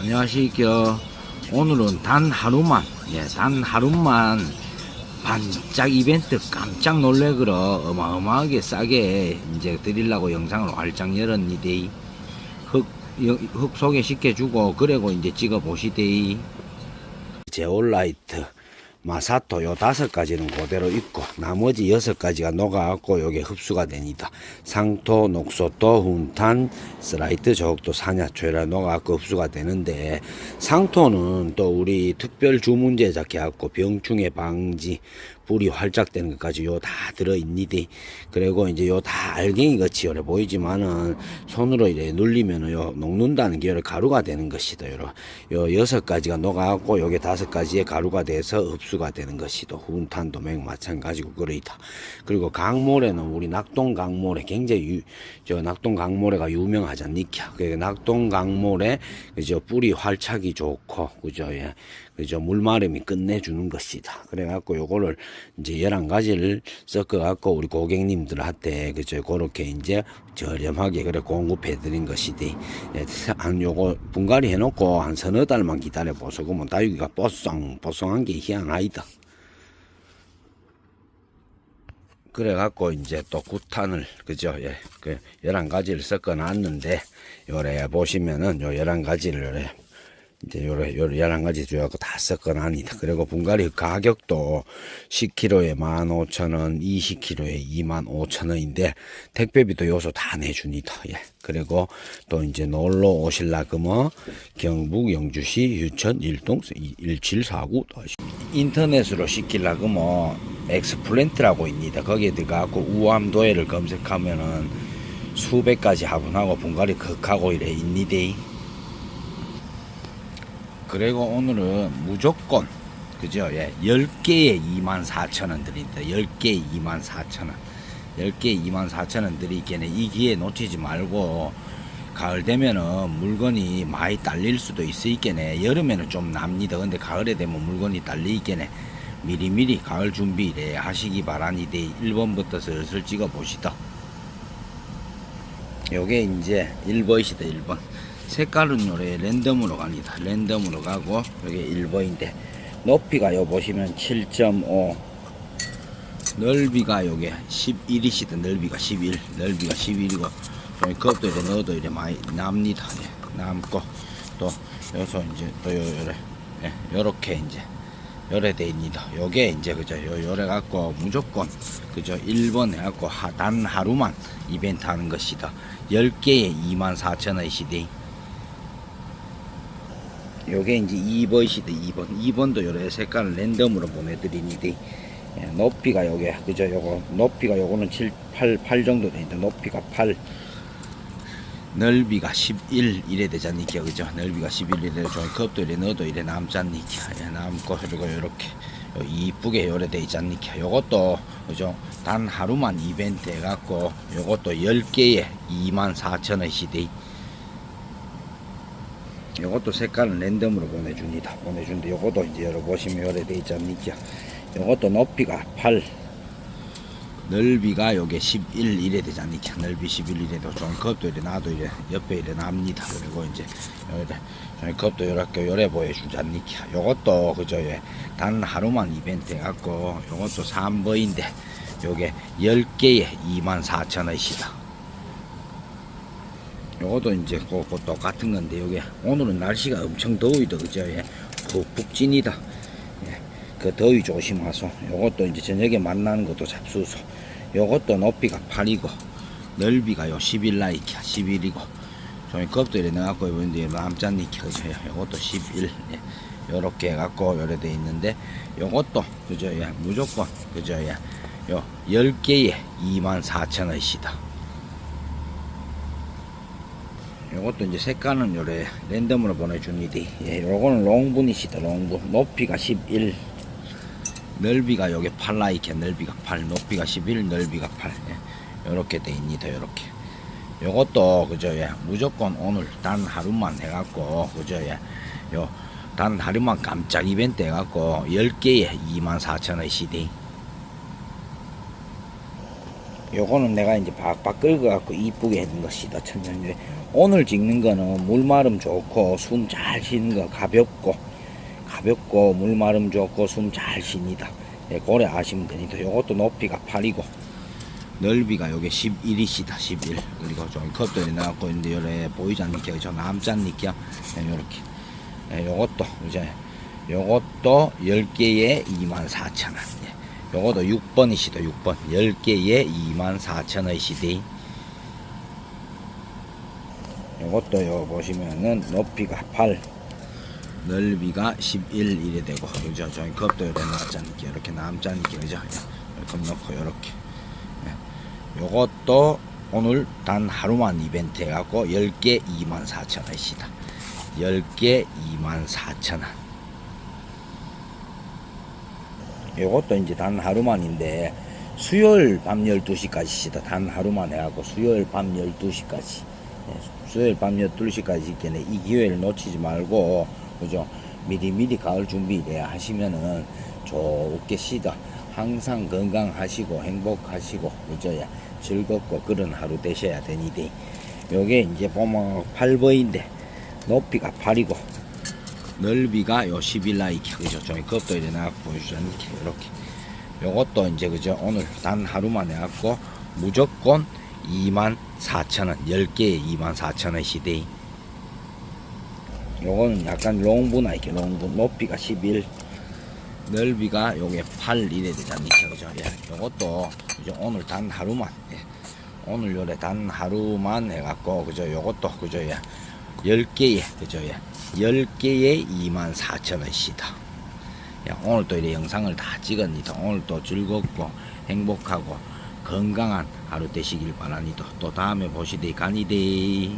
안녕하십니까. 오늘은 단 하루만, 예, 단 하루만 반짝 이벤트 깜짝 놀래그러 어마어마하게 싸게 이제 드리려고 영상을 활짝 열었니데 흙, 여- 흙 소개시켜주고 그리고 이제 찍어보시대 제올라이트 마사토 요 다섯 가지는 그대로 있고 나머지 여섯 가지가 녹아갖고 요게 흡수가 됩니다. 상토, 녹소토, 훈탄, 스라이트, 저옥도, 산야초라 녹아갖고 흡수가 되는데 상토는 또 우리 특별 주문제작 해갖고 병충해 방지 불이 활짝 되는 것까지 요 다 들어있니다. 그리고 이제 요 다 알갱이 같이 요래 보이지만은 손으로 이래 눌리면은 요 녹는다는 게 요래 가루가 되는 것이다. 요러 요 여섯 가지가 녹아갖고 요게 다섯 가지의 가루가 돼서 흡수가 되는 것이다. 훈탄 도 맥 마찬가지고 그러이다. 그리고 강모래는 우리 낙동 강모래 굉장히 유, 저 낙동 강모래가 유명하잖니까. 그 낙동 강모래 그저 뿌리 활착이 좋고 그죠 예. 그죠 물마름이 끝내주는 것이다. 그래갖고 요거를 이제 열한 가지를 섞어 갖고 우리 고객님들한테 그죠 그렇게 이제 저렴하게 그래 공급해 드린 것이디. 예, 한 요거 분갈이 해놓고 한 서너 달만 기다려 보소. 그러면 다육이가 뽀송 뽀송한 게 희한하이다. 그래갖고 이제 또 구탄을 그죠 예, 그 열한 가지를 섞어 놨는데 요래 보시면은 요 열한 가지를 요래 이제 요래 요래 열한 가지 줘갖고 다 섞어 놨니다. 그리고 분갈이 가격도 10kg에 15,000원, 20kg에 25,000원인데 택배비도 요소 다 내줍니다. 예. 그리고 또 이제 놀러 오실라 그뭐 경북 영주시 유천 일동 1749 인터넷으로 시킬라 그뭐 엑스플랜트라고 있니다. 거기에 들어가고 우암도해를 검색하면은 수백 가지 화분하고 분갈이 극하고 이래 있니데. 그리고 오늘은 무조건 그죠? 예. 10개에 24,000원 드립니다. 10개에 24,000원. 10개에 24,000원 드리기에는 이 기회 놓치지 말고 가을 되면은 물건이 많이 딸릴 수도 있으겠네. 여름에는 좀 납니다. 근데 가을에 되면 물건이 딸리겠네. 미리미리 가을 준비를 하시기 바라니데 1번부터 슬슬 찍어 보시다. 요게 이제 1번이시다 1번 색깔은 요래 랜덤으로 갑니다 랜덤으로 가고 요게 1번인데 높이가 요 보시면 7.5 넓이가 요게 11이시다 넓이가 11 넓이가 11이고 좀 컵도 이래 넣어도 이래 많이 남니다 예, 남고 또 여기서 이제 또 요, 요래 예, 요렇게 이제 요래 돼 있니다. 요게 이제 그죠. 요 요래 갖고 무조건 그죠. 1번 해 갖고 하, 단 하루만 이벤트 하는 것이다. 10개에 24,000원이시대. 요게 이제 2번이시대. 2번. 2번도 요래 색깔을 랜덤으로 보내드리니데 예, 높이가 요게 그죠. 요거 높이가 요거는 7, 8, 8 정도 되니까 높이가 8 넓이가 11 이래 되잖니까 그죠 넓이가 11 이래 좀 컵도 이래 넣어도 이래 남잖니까 예, 남고 그리고 요렇게 요 이쁘게 요래 돼 있잖니까 요것도 그죠 단 하루만 이벤트 해갖고 요것도 10개에 24,000원이시대 요것도 색깔은 랜덤으로 보내줍니다. 보내준데 요것도 이제 열어보시면 요래 돼 있잖니까 요것도 높이가 8 넓이가 요게 11 이래 되지 않니까 넓이 11 이래도 좀 컵도 이래 놔도 이래 옆에 이래 납니다. 그리고 이제 요래 좀 컵도 요렇게 요래 보여주지 않니까 요것도 그죠 예. 단 하루만 이벤트 해갖고 요것도 3번인데 요게 10개에 24,000원이시다 요것도 이제 그, 그 똑같은 건데 요게 오늘은 날씨가 엄청 더위다 그죠? 예. 찐이다. 예. 그 더위 조심하소. 요것도 이제 저녁에 만나는 것도 잡수소. 요것도 높이가 8이고 넓이가 요 11라 이키야 11이고. 저희 이래 넣어갖고 입었는데 남짠니키 그죠? 요것도 11 예. 요렇게 해갖고 요래 돼 있는데 요것도 그죠? 예. 무조건 그죠? 예. 요 10개에 24,000원이시다 요것도 이제 색깔은 요래 랜덤으로 보내줍니다. 예, 요거는 롱분이시다 롱분. 높이가 11 넓이가 요게 8라이케 넓이가 8 높이가 11 넓이가 8 예, 요렇게 돼 있니다 요렇게. 요것도 그죠 예. 무조건 오늘 단 하루만 해갖고 그죠 예요 단 하루만 깜짝 이벤트 해갖고 10개에 24,000원 시대 요거는 내가 이제 박박 끓여갖고 이쁘게 해둔 것이다 천연유래 오늘 찍는 거는 물마름 좋고 숨 잘 쉬는 거 가볍고 가볍고 물마름 좋고 숨 잘 쉬니다. 예, 고래 아시면 되니다 요것도 높이가 8이고 넓이가 요게 11이시다 11 그리고 좀 컷들이 나왔고 있는데 요래 보이지 않니까? 저 남짠니까? 예, 요렇게. 예, 요것도 이제 요것도 10개에 24,000원. 예. 요것도 6번이시다 6번. 10개에 24,000원이시대 요것도 요 보시면은 높이가 8 넓이가 11 이래 되고 그죠? 저희 컵도 요래 나왔잖니까 이렇게 남잖니까 그죠? 이렇게 넣고 요렇게. 예. 요것도 오늘 단 하루만 이벤트 해갖고 10개 24,000원이시다. 10개 24,000원 요것도 이제 단 하루만인데 수요일 밤 12시까지 시다. 단 하루만 해갖고 수요일 밤 12시까지. 수요일 밤 12시까지 있겠네. 이 기회를 놓치지 말고 그죠? 미리 미리 가을 준비 돼야 하시면은 좋게 시다. 항상 건강하시고 행복하시고 그죠? 야 즐겁고 그런 하루 되셔야 되니데 요게 이제 보면 8번인데 높이가 8이고 넓이가 요 11라 이렇게 그죠 저희 그것도 이제 나 보여주자니 이렇게 요것도 이제 그죠 오늘 단 하루만 해갖고 무조건 2만 4천원 10개에 2만 4천원 시대 요거는 약간 롱부나 이렇게 롱부 높이가 11 넓이가 요게 8 이래 되잖니 그죠 예. 요것도 그죠 오늘 단 하루만 예. 오늘 요래 단 하루만 해갖고 그죠 요것도 그죠 예. 10개에 그죠 예. 10개에 2만 4천원씩이다. 야, 오늘 또 이래 영상을 다 찍었니다. 오늘 또 즐겁고 행복하고 건강한 하루 되시길 바라니다. 또 다음에 보시되 가니데